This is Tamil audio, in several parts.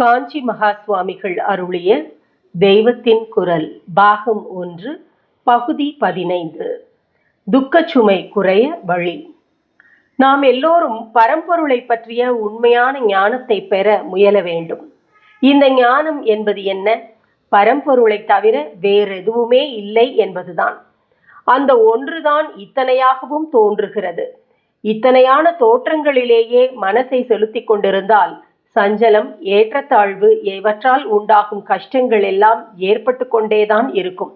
காஞ்சி மகா சுவாமிகள் அருளிய தெய்வத்தின் குரல் பாகம் ஒன்று பகுதி பதினைந்து. துக்கச்சுமை குறைய வழி. நாம் எல்லோரும் பரம்பொருளை பற்றிய உண்மையான ஞானத்தை பெற முயல வேண்டும். இந்த ஞானம் என்பது என்ன? பரம்பொருளை தவிர வேறெதுவுமே இல்லை என்பதுதான். அந்த ஒன்றுதான் இத்தனையாகவும் தோன்றுகிறது. இத்தனையான தோற்றங்களிலேயே மனசை செலுத்திக் கொண்டிருந்தால் சஞ்சலம் ஏற்றத்தாழ்வு இவற்றால் உண்டாகும் கஷ்டங்கள் எல்லாம் ஏற்பட்டு கொண்டேதான் இருக்கும்.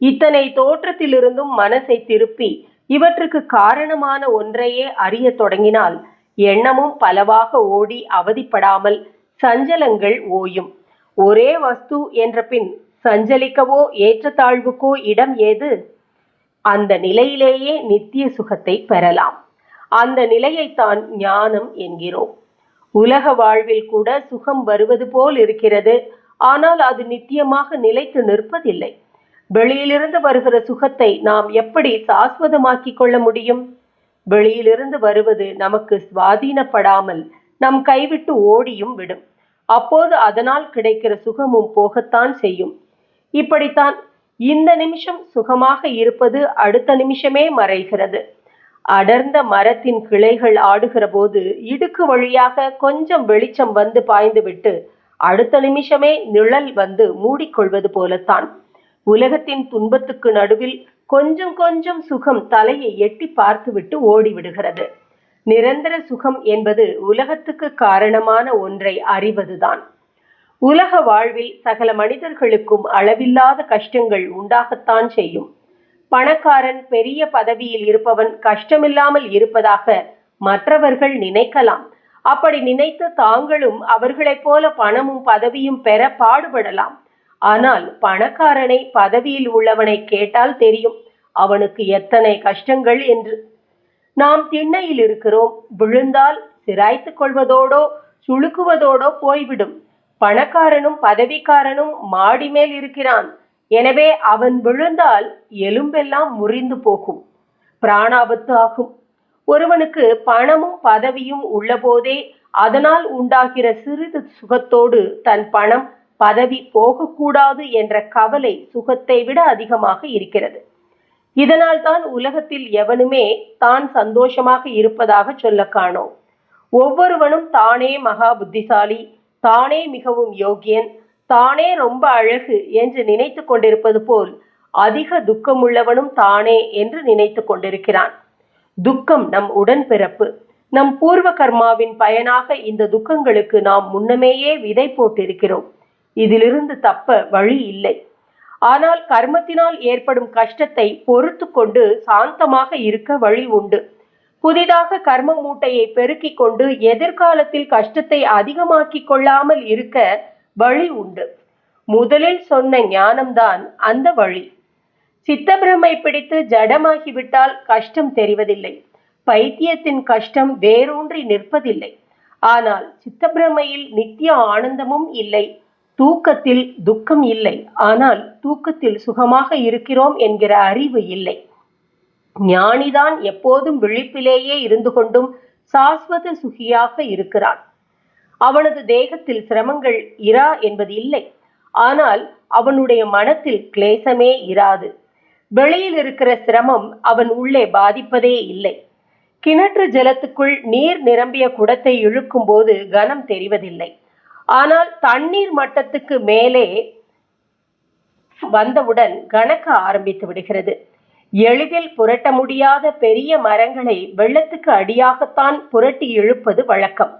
இத்தனை தோற்றத்திலிருந்தும் மனசை திருப்பி இவற்றுக்கு காரணமான ஒன்றையே அறிய தொடங்கினால் எண்ணமும் பலவாக ஓடி அவதிப்படாமல் சஞ்சலங்கள் ஓயும். ஒரே வஸ்து என்ற பின் சஞ்சலிக்கவோ ஏற்றத்தாழ்வுக்கோ இடம் ஏது? அந்த நிலையிலேயே நித்திய சுகத்தை பெறலாம். அந்த நிலையைத்தான் ஞானம் என்கிறோம். உலக வாழ்வில் கூட சுகம் வருவது போல் இருக்கிறது. ஆனால் அது நித்தியமாக நிலைத்து நிற்பதில்லை. வெளியிலிருந்து வருகிற சுகத்தை நாம் எப்படி சாஸ்வதமாக்கிக் கொள்ள முடியும்? வெளியிலிருந்து வருவது நமக்கு சுவாதீனப்படாமல் நம் கைவிட்டு ஓடியும் விடும். அப்போது அதனால் கிடைக்கிற சுகமும் போகத்தான் செய்யும். இப்படித்தான் இந்த நிமிஷம் சுகமாக இருப்பது அடுத்த நிமிஷமே மறைகிறது. அடர்ந்த மரத்தின் கிளைகள் ஆடுகிற போது இடுக்கு வழியாக கொஞ்சம் வெளிச்சம் வந்து பாய்ந்துவிட்டு அடுத்த நிமிஷமே நிழல் வந்து மூடிக்கொள்வது போலத்தான். உலகத்தின் துன்பத்துக்கு நடுவில் கொஞ்சம் கொஞ்சம் சுகம் தலையை எட்டி பார்த்துவிட்டு ஓடிவிடுகிறது. நிரந்தர சுகம் என்பது உலகத்துக்கு காரணமான ஒன்றை அறிவதுதான். உலக வாழ்வில் சகல மனிதர்களுக்கும் அளவில்லாத கஷ்டங்கள் உண்டாகத்தான் செய்யும். பணக்காரன் பெரிய பதவியில் இருப்பவன் கஷ்டமில்லாமல் இருப்பதாக மற்றவர்கள் நினைக்கலாம். அப்படி நினைத்து தாங்களும் அவர்களைப் போல பணமும் பதவியும் பெற பாடுபடலாம். ஆனால் பணக்காரனை பதவியில் உள்ளவனை கேட்டால் தெரியும் அவனுக்கு எத்தனை கஷ்டங்கள் என்று. நாம் திண்ணையில் இருக்கிறோம் விழுந்தால் சிராய்த்து கொள்வதோடோ சுழுக்குவதோடோ போய்விடும். பணக்காரனும் பதவிக்காரனும் மாடி மேல் இருக்கிறான். எனவே அவன் விழுந்தால் எலும்பெல்லாம் முறிந்து போகும். பிராணாபத்து ஆகும். ஒருவனுக்கு பணமும் பதவியும் உள்ளபோதே அதனால் உண்டாகிற சிறிது சுகத்தோடு தன் பணம் பதவி போகக்கூடாது என்ற கவலை சுகத்தை விட அதிகமாக இருக்கிறது. இதனால் தான் உலகத்தில் எவனுமே தான் சந்தோஷமாக இருப்பதாக சொல்ல காணோம். ஒவ்வொருவனும் தானே மகா புத்திசாலி தானே மிகவும் யோகியன் தானே ரொம்ப அழகு என்று நினைத்து கொண்டிருப்பது போல் அதிக துக்கமுள்ளவனும் தானே என்று நினைத்து கொண்டிருக்கிறான். துக்கம் நம் உடன்பிறப்பு. நம் பூர்வ கர்மாவின் பயனாக இந்த துக்கங்களுக்கு நாம் முன்னமேயே விதை போட்டிருக்கிறோம். இதிலிருந்து தப்ப வழி இல்லை. ஆனால் கர்மத்தினால் ஏற்படும் கஷ்டத்தை பொறுத்து கொண்டு சாந்தமாக இருக்க வழி உண்டு. புதிதாக கர்ம மூட்டையை பெருக்கிக் கொண்டு எதிர்காலத்தில் கஷ்டத்தை அதிகமாக்கிக் கொள்ளாமல் இருக்க வழி உண்டு. முதலில் சொன்ன ஞானம்தான் அந்த வழி. சித்தபிரமை பிடித்து ஜடமாகிவிட்டால் கஷ்டம் தெரிவதில்லை. பைத்தியத்தின் கஷ்டம் வேரூன்றி நிற்பதில்லை. ஆனால் சித்தபிரமையில் நித்திய ஆனந்தமும் இல்லை. தூக்கத்தில் துக்கம் இல்லை. ஆனால் தூக்கத்தில் சுகமாக இருக்கிறோம் என்கிற அறிவு இல்லை. ஞானிதான் எப்போதும் விழிப்பிலேயே இருந்து கொண்டும் சாஸ்வத சுகியாக இருக்கிறான். அவனது தேகத்தில் சிரமங்கள் இரா என்பது இல்லை. ஆனால் அவனுடைய மனத்தில் கிளேசமே இராது. வெளியில் இருக்கிற சிரமம் அவன் உள்ளே பாதிப்பதே இல்லை. கிணற்று ஜலத்துக்குள் நீர் நிரம்பிய குடத்தை இழுக்கும் போது கனம் தெரிவதில்லை. ஆனால் தண்ணீர் மட்டத்துக்கு மேலே வந்தவுடன் கணக்க ஆரம்பித்து விடுகிறது. எளிதில் புரட்ட முடியாத பெரிய மரங்களை வெள்ளத்துக்கு அடியாகத்தான் புரட்டி இழுப்பது வழக்கம்.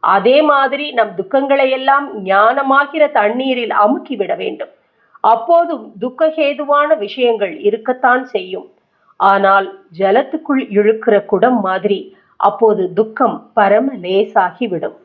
அதே மாதிரி நம் துக்கங்களை எல்லாம் ஞானமாகிற தண்ணீரில் அமுக்கி விட வேண்டும். அப்போதும் துக்கஹேதுவான விஷயங்கள் இருக்கத்தான் செய்யும். ஆனால் ஜலத்துக்குள் இழுக்கிற குடம் மாதிரி அப்போது துக்கம் பரம லேசாகிவிடும்.